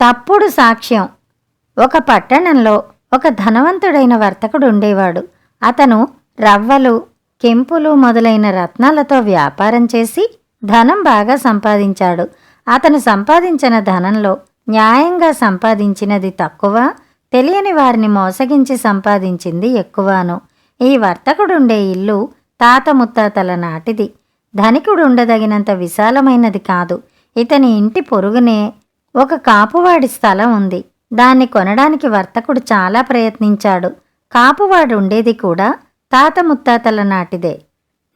తప్పుడు సాక్ష్యం. ఒక పట్టణంలో ఒక ధనవంతుడైన వర్తకుడు ఉండేవాడు. అతను రవ్వలు కెంపులు మొదలైన రత్నాలతో వ్యాపారం చేసి ధనం బాగా సంపాదించాడు. అతను సంపాదించిన ధనంలో న్యాయంగా సంపాదించినది తక్కువ తెలియని వారిని మోసగించి సంపాదించింది ఎక్కువను. ఈ వర్తకుడుండే ఇల్లు తాత ముత్తాతల నాటిది. ధనికుడు ఉండదగినంత విశాలమైనది కాదు. ఇతని ఇంటి పొరుగునే ఒక కాపువాడి స్థలం ఉంది. దాన్ని కొనడానికి వర్తకుడు చాలా ప్రయత్నించాడు. కాపువాడు ఉండేది కూడా తాత ముత్తాతల నాటిదే.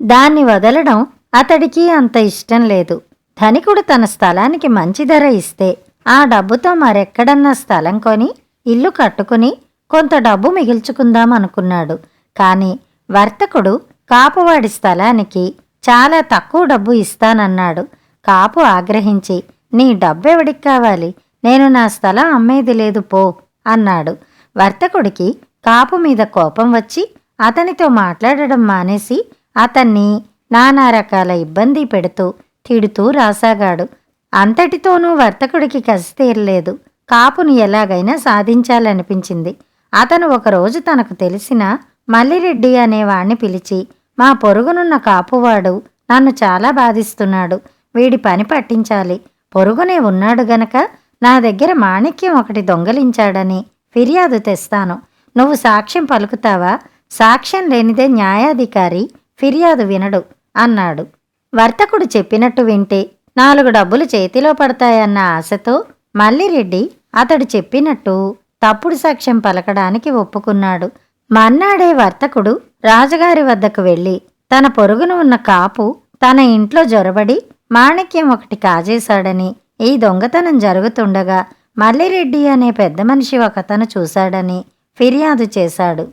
దాన్ని వదలడం అతడికి అంత ఇష్టం లేదు. ధనికుడు తన స్థలానికి మంచి ధర ఇస్తే ఆ డబ్బుతో మరెక్కడన్నా స్థలం కొని ఇల్లు కట్టుకుని కొంత డబ్బు మిగిల్చుకుందాం అనుకున్నాడు. కాని వర్తకుడు కాపువాడి స్థలానికి చాలా తక్కువ డబ్బు ఇస్తానన్నాడు. కాపు ఆగ్రహించి నీ డబ్బెవడికి కావాలి? నేను నా స్థలం అమ్మేది లేదు పో అన్నాడు. వర్తకుడికి కాపు మీద కోపం వచ్చి అతనితో మాట్లాడడం మానేసి అతన్ని నానా రకాల ఇబ్బంది పెడుతూ తిడుతూ రాసాగాడు. అంతటితోనూ వర్తకుడికి కసి తీరలేదు. కాపును ఎలాగైనా సాధించాలనిపించింది. అతను ఒకరోజు తనకు తెలిసిన మల్లిరెడ్డి అనేవాణ్ణి పిలిచి మా పొరుగునున్న కాపువాడు నన్ను చాలా బాధిస్తున్నాడు. వీడి పని పట్టించాలి. పొరుగునే ఉన్నాడు గనక నా దగ్గర మాణిక్యం ఒకటి దొంగలించాడని ఫిర్యాదు తెస్తాను. నువ్వు సాక్ష్యం పలుకుతావా? సాక్ష్యం లేనిదే న్యాయాధికారి ఫిర్యాదు వినడు అన్నాడు. వర్తకుడు చెప్పినట్టు వింటే నాలుగు డబ్బులు చేతిలో పడతాయన్న ఆశతో మల్లిరెడ్డి అతడు చెప్పినట్టు తప్పుడు సాక్ష్యం పలకడానికి ఒప్పుకున్నాడు. మన్నాడే వర్తకుడు రాజుగారి వద్దకు వెళ్ళి తన పొరుగున ఉన్న కాపు తన ఇంట్లో జొరబడి మాణిక్యం ఒకటి కాజేశాడని ఈ దొంగతనం జరుగుతుండగా మల్లిరెడ్డి అనే పెద్ద మనిషి ఒకతను చూశాడని ఫిర్యాదు చేశాడు.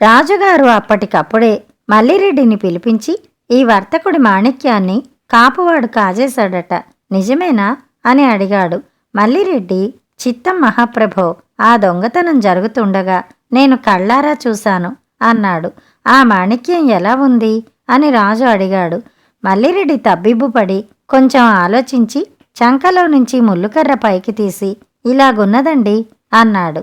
రాజుగారు అప్పటికప్పుడే మల్లిరెడ్డిని పిలిపించి ఈ వర్తకుడి మాణిక్యాన్ని కాపువాడు కాజేశాడట నిజమేనా? అని అడిగాడు. మల్లిరెడ్డి చిత్తం మహాప్రభో ఆ దొంగతనం జరుగుతుండగా నేను కళ్ళారా చూశాను అన్నాడు. ఆ మాణిక్యం ఎలా ఉంది? అని రాజు అడిగాడు. మల్లిరెడ్డి తబ్బిబ్బుపడి కొంచెం ఆలోచించి చంకలో నుంచి ముల్లుకర్ర పైకి తీసి ఇలాగున్నదండి అన్నాడు.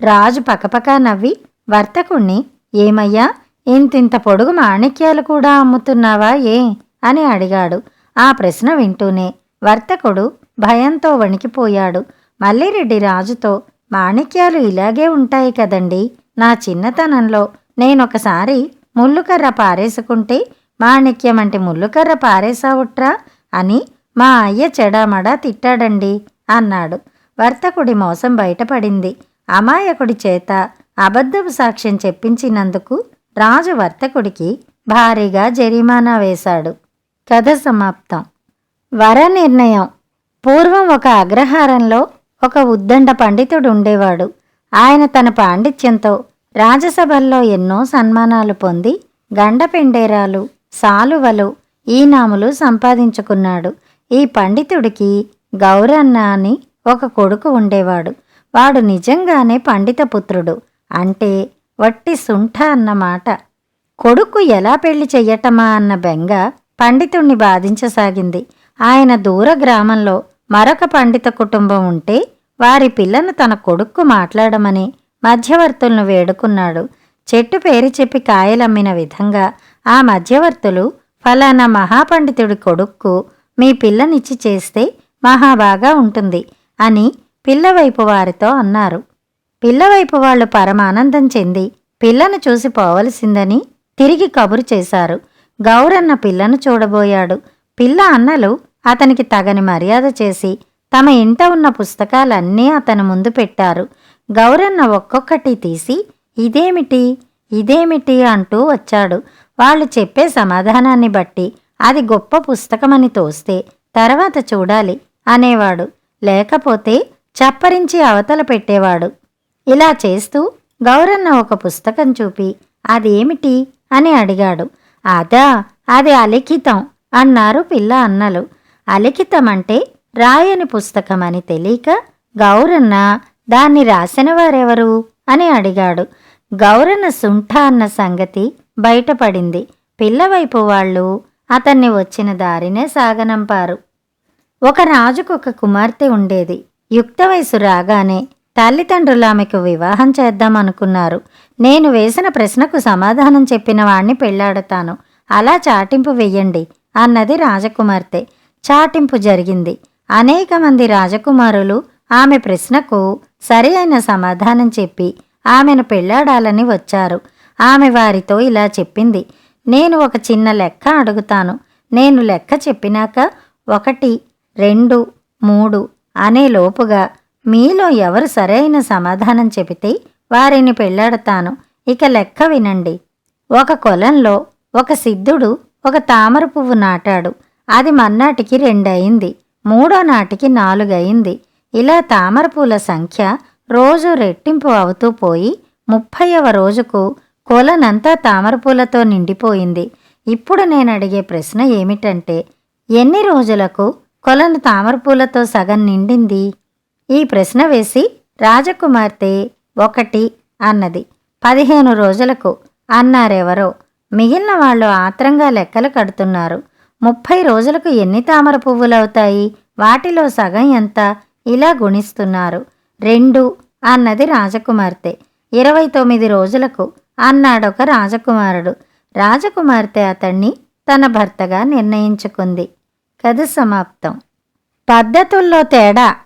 రాజు పకపకా నవ్వి వర్తకుణ్ణి ఏమయ్యా? ఇంతింత పొడుగు మాణిక్యాలు కూడా అమ్ముతున్నావా ఏ అని అడిగాడు. ఆ ప్రశ్న వింటూనే వర్తకుడు భయంతో వణికిపోయాడు. మల్లిరెడ్డి రాజుతో మాణిక్యాలు ఇలాగే ఉంటాయి కదండి. నా చిన్నతనంలో నేనొకసారి ముల్లుకర్ర పారేసుకుంటే మాణిక్యం అంటే ముళ్ళుకర్ర పారేశావుట్రా అని మా అయ్య చెడామడా తిట్టాడండి అన్నాడు. వర్తకుడి మోసం బయటపడింది. అమాయకుడి చేత అబద్ధపు సాక్ష్యం చెప్పించినందుకు రాజు వర్తకుడికి భారీగా జరిమానా వేశాడు. కథ సమాప్తం. వర నిర్ణయం. పూర్వం ఒక అగ్రహారంలో ఒక ఉద్దండ పండితుడు ఉండేవాడు. ఆయన తన పాండిత్యంతో రాజసభల్లో ఎన్నో సన్మానాలు పొంది గండపెండేరాలు సాలువలు ఈనాములు సంపాదించుకున్నాడు. ఈ పండితుడికి గౌరన్న అని ఒక కొడుకు ఉండేవాడు. వాడు నిజంగానే పండితపుత్రుడు అంటే వట్టి సుంఠ అన్నమాట. కొడుకు ఎలా పెళ్ళి చెయ్యటమా అన్న బెంగ పండితుణ్ణి బాధించసాగింది. ఆయన దూర గ్రామంలో మరొక పండిత కుటుంబం ఉంటే వారి పిల్లను తన కొడుక్కు మాట్లాడమని మధ్యవర్తులను వేడుకున్నాడు. చెట్టు పేరు చెప్పి కాయలమ్మిన విధంగా ఆ మధ్యవర్తులు ఫలానా మహాపండితుడి కొడుక్కు మీ పిల్లనిచ్చి చేస్తే మహాబాగా ఉంటుంది అని పిల్లవైపు వారితో అన్నారు. పిల్లవైపు వాళ్ళు పరమానందం చెంది పిల్లను చూసి పోవలసిందని తిరిగి కబురు చేశారు. గౌరన్న పిల్లను చూడబోయాడు. పిల్ల అన్నలు అతనికి తగని మర్యాద చేసి తమ ఇంట ఉన్న పుస్తకాలన్నీ అతని ముందు పెట్టారు. గౌరన్న ఒక్కొక్కటి తీసి ఇదేమిటి? ఇదేమిటి అంటూ వచ్చాడు. వాళ్ళు చెప్పే సమాధానాన్ని బట్టి అది గొప్ప పుస్తకమని తోస్తే తర్వాత చూడాలి అనేవాడు. లేకపోతే చప్పరించి అవతల పెట్టేవాడు. ఇలా చేస్తూ గౌరన్న ఒక పుస్తకం చూపి అదేమిటి? అని అడిగాడు. అదా అది అలిఖితం అన్నారు పిల్ల అన్నలు. అలిఖితం అంటే రాయని పుస్తకం అని తెలియక గౌరన్న దాన్ని రాసిన వారెవరు? అని అడిగాడు. గౌరన సుంఠ అన్న సంగతి బయటపడింది. పిల్లవైపు వాళ్ళు అతన్ని వచ్చిన దారినే సాగనంపారు. ఒక రాజుకు ఒక కుమార్తె ఉండేది. యుక్త వయసు రాగానే తల్లిదండ్రులు ఆమెకు వివాహం చేద్దామనుకున్నారు నేను వేసిన ప్రశ్నకు సమాధానం చెప్పిన వాణ్ణి పెళ్ళాడతాను. అలా చాటింపు వెయ్యండి అన్నది రాజకుమార్తె. చాటింపు జరిగింది. అనేక మంది రాజకుమారులు ఆమె ప్రశ్నకు సరి అయిన సమాధానం చెప్పి ఆమెను పెళ్ళాడాలని వచ్చారు. ఆమె వారితో ఇలా చెప్పింది. నేను ఒక చిన్న లెక్క అడుగుతాను. నేను లెక్క చెప్పినాక ఒకటి రెండు మూడు అనే లోపుగా మీలో ఎవరు సరైన సమాధానం చెబితే వారిని పెళ్ళాడతాను ఇక లెక్క వినండి. ఒక కొలంలో ఒక సిద్ధుడు ఒక తామర పువ్వు నాటాడు. అది మన్నాటికి రెండయింది. మూడో నాటికి నాలుగయింది. ఇలా తామర పూల సంఖ్య రోజు రెట్టింపు అవుతూ పోయి ముప్పైవ రోజుకు కొలనంతా తామరపూలతో నిండిపోయింది. ఇప్పుడు నేను అడిగే ప్రశ్న ఏమిటంటే ఎన్ని రోజులకు కొలను తామరపూలతో సగం నిండింది? ఈ ప్రశ్న వేసి రాజకుమార్తె ఒకటి అన్నది. పదిహేను రోజులకు అన్నారెవరో? మిగిలిన వాళ్ళు ఆత్రంగా లెక్కలు కడుతున్నారు. ముప్పై రోజులకు ఎన్ని తామర పువ్వులవుతాయి వాటిలో సగం ఎంత? ఇలా గుణిస్తున్నారు. రెండు అన్నది రాజకుమార్తె. ఇరవై తొమ్మిది రోజులకు అన్నాడొక రాజకుమారుడు. రాజకుమార్తె అతన్ని తన భర్తగా నిర్ణయించుకుంది. కథ సమాప్తం. పద్ధతుల్లో తేడా?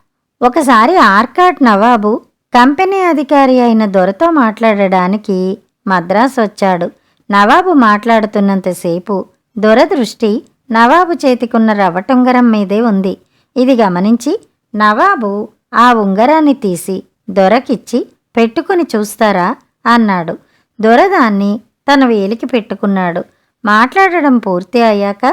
ఒకసారి ఆర్కాట్ నవాబు కంపెనీ అధికారి అయిన దొరతో మాట్లాడడానికి మద్రాసు వచ్చాడు. నవాబు మాట్లాడుతున్నంతసేపు దొర దృష్టి నవాబు చేతికున్న రవ్వటుంగరం మీదే ఉంది. ఇది గమనించి నవాబు ఆ ఉంగరాన్ని తీసి దొరకిచ్చి పెట్టుకుని చూస్తారా? అన్నాడు. దొర దాన్ని తన వేలికి పెట్టుకున్నాడు. మాట్లాడడం పూర్తి అయ్యాక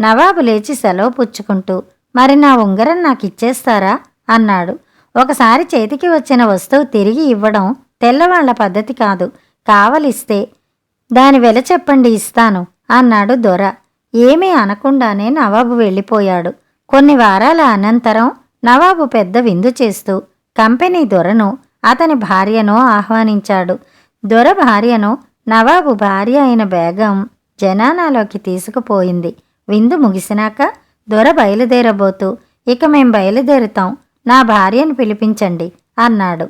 నవాబు లేచి సెలవు పుచ్చుకుంటూ మరి నా ఉంగరం నాకు ఇచ్చేస్తారా అన్నాడు. ఒకసారి చేతికి వచ్చిన వస్తువు తిరిగి ఇవ్వడం తెల్లవాళ్ళ పద్ధతి కాదు. కావలిస్తే దాని వెల చెప్పండి ఇస్తాను అన్నాడు దొర. ఏమీ అనకుండానే నవాబు వెళ్ళిపోయాడు. కొన్ని వారాల అనంతరం నవాబు పెద్ద విందు చేస్తూ కంపెనీ దొరను అతని భార్యను ఆహ్వానించాడు. దొర భార్యను నవాబు భార్య అయిన బేగం జనానాలోకి తీసుకుపోయింది. విందు ముగిసినాక దొర బయలుదేరబోతూ ఇక మేం బయలుదేరుతాం నా భార్యను పిలిపించండి అన్నాడు.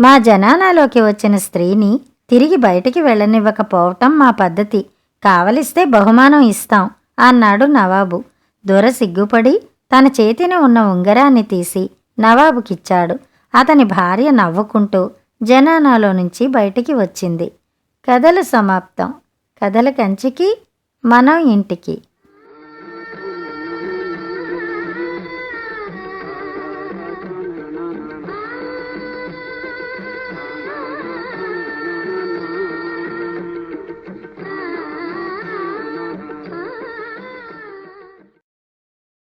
మా జనానాలోకి వచ్చిన స్త్రీని తిరిగి బయటికి వెళ్ళనివ్వకపోవటం మా పద్ధతి. కావలిస్తే బహుమానం ఇస్తాం అన్నాడు నవాబు. దొర సిగ్గుపడి తన చేతిని ఉన్న ఉంగరాన్ని తీసి నవాబుకిచ్చాడు. అతని భార్య నవ్వుకుంటూ జనానాలో నుంచి బయటికి వచ్చింది. కథలు సమాప్తం. కథల కంచికి మనం ఇంటికి.